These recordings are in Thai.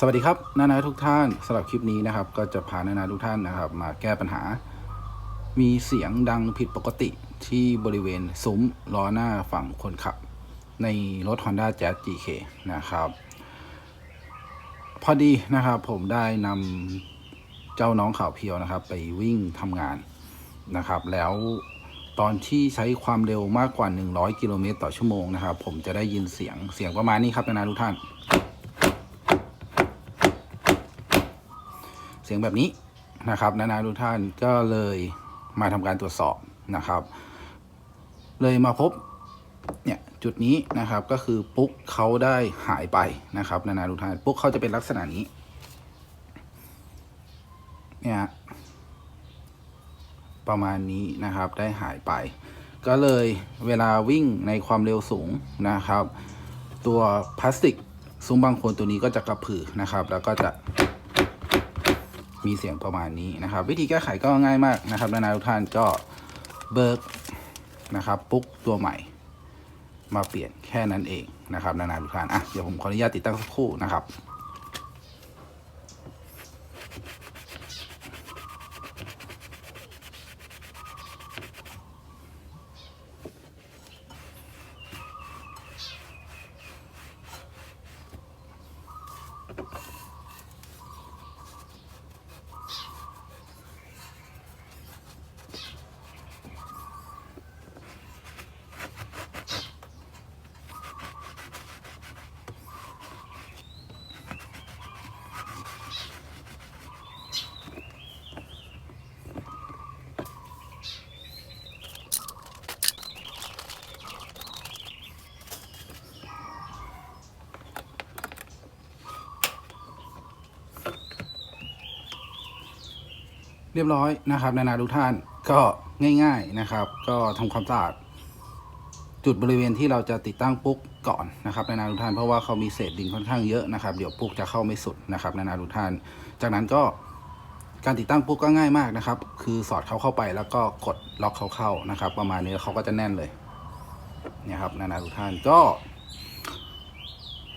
สวัสดีครับนานาทุกท่านสำหรับคลิปนี้นะครับ ก็จะพานานาทุกท่านนะครับ มาแก้ปัญหา มีเสียงดังผิดปกติที่บริเวณซุ้มล้อหน้าฝั่งคนขับ ในรถ Honda Jazz GK นะครับ พอดีนะครับผมได้นำเจ้าน้องข่าวเพียวนะครับ ไปวิ่งทำงานนะครับ แล้วตอนที่ใช้ความเร็วมากกว่า 100 กิโลเมตรต่อชั่วโมงนะครับ ผมจะได้ยินเสียงเสียงประมาณนี้ครับนานาทุกท่าน เสียงแบบนี้นะครับนานาทุกท่านก็เลยมาทำการตรวจสอบนะครับ เลยมาพบเนี่ยจุดนี้นะครับก็คือปุ๊กเขาได้หายไปนะครับ นานาทุกท่านปุ๊กเขาจะเป็นลักษณะนี้เนี่ยประมาณนี้นะครับได้หายไป ก็เลยเวลาวิ่งในความเร็วสูงนะครับ ตัวพลาสติกซุ้มบางคนตัวนี้ก็จะกระพือนะครับ แล้วก็จะ มีเสียงประมาณนี้นะครับ วิธีแก้ไขก็ง่ายมากนะครับนานาทุกท่านก็เบิกนะครับปุ๊กตัวใหม่ มาเปลี่ยนแค่นั้นเองนะครับนานาทุกท่านอะเดี๋ยวผมขออนุญาตติดตั้งสักครู่นะครับ เรียบร้อยนะครับ นานาทุกท่านก็ง่าย ๆนะครับ ก็ทำความสะอาดจุดบริเวณที่เราจะติดตั้งปุ๊กก่อนนะครับ นานาทุกท่านเพราะว่าเขามีเศษดินค่อนข้างเยอะนะครับ เดี๋ยวปุ๊กจะเข้าไม่สุดนะครับ นานาทุกท่าน จากนั้นก็การติดตั้งปุ๊กก็ง่ายมากนะครับ คือสอดเขาเข้าไปแล้วก็กดล็อกเขาเข้านะครับ ประมาณนี้แล้วเขาก็จะแน่นเลยเนี่ยครับ นานาทุกท่านก็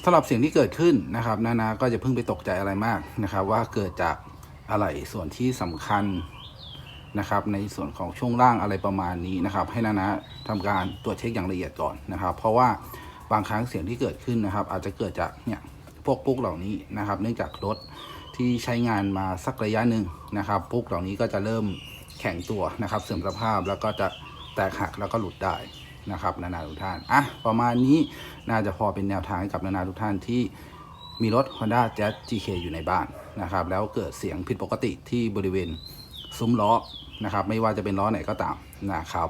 สำหรับเสียงที่เกิดขึ้นนะครับ นานาก็จะเพิ่งไปตกใจอะไรมากนะครับ ว่าเกิดจาก อะไรส่วนที่สำคัญนะครับ ในส่วนของช่วงล่างอะไรประมาณนี้นะครับ ให้นานะทำการตรวจเช็คอย่างละเอียดก่อนนะครับ เพราะว่าบางครั้งเสียงที่เกิดขึ้นนะครับ อาจจะเกิดจากเนี่ยพวกปุ๊กเหล่านี้นะครับ เนื่องจากรถที่ใช้งานมาสักระยะหนึ่งนะครับ ปุ๊กเหล่านี้ก็จะเริ่มแข็งตัวนะครับ เสื่อมสภาพแล้วก็จะแตกหักแล้วก็หลุดได้นะครับ นานาทุกท่านอะประมาณนี้น่าจะพอเป็นแนวทางให้กับนานาทุกท่านที่มีรถ Honda Jazz GK อยู่ในบ้าน นะครับ แล้วเกิดเสียงผิดปกติที่บริเวณซุ้มล้อนะครับ ไม่ว่าจะเป็นล้อไหนก็ตามนะครับ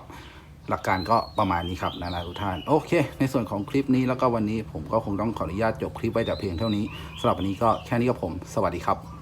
หลักการก็ประมาณนี้ครับนานาทุกท่านโอเค ในส่วนของคลิปนี้แล้วก็วันนี้ผมก็คงต้องขออนุญาตจบคลิปไว้แต่เพียงเท่านี้สำหรับวันนี้ก็แค่นี้กับผม สวัสดีครับ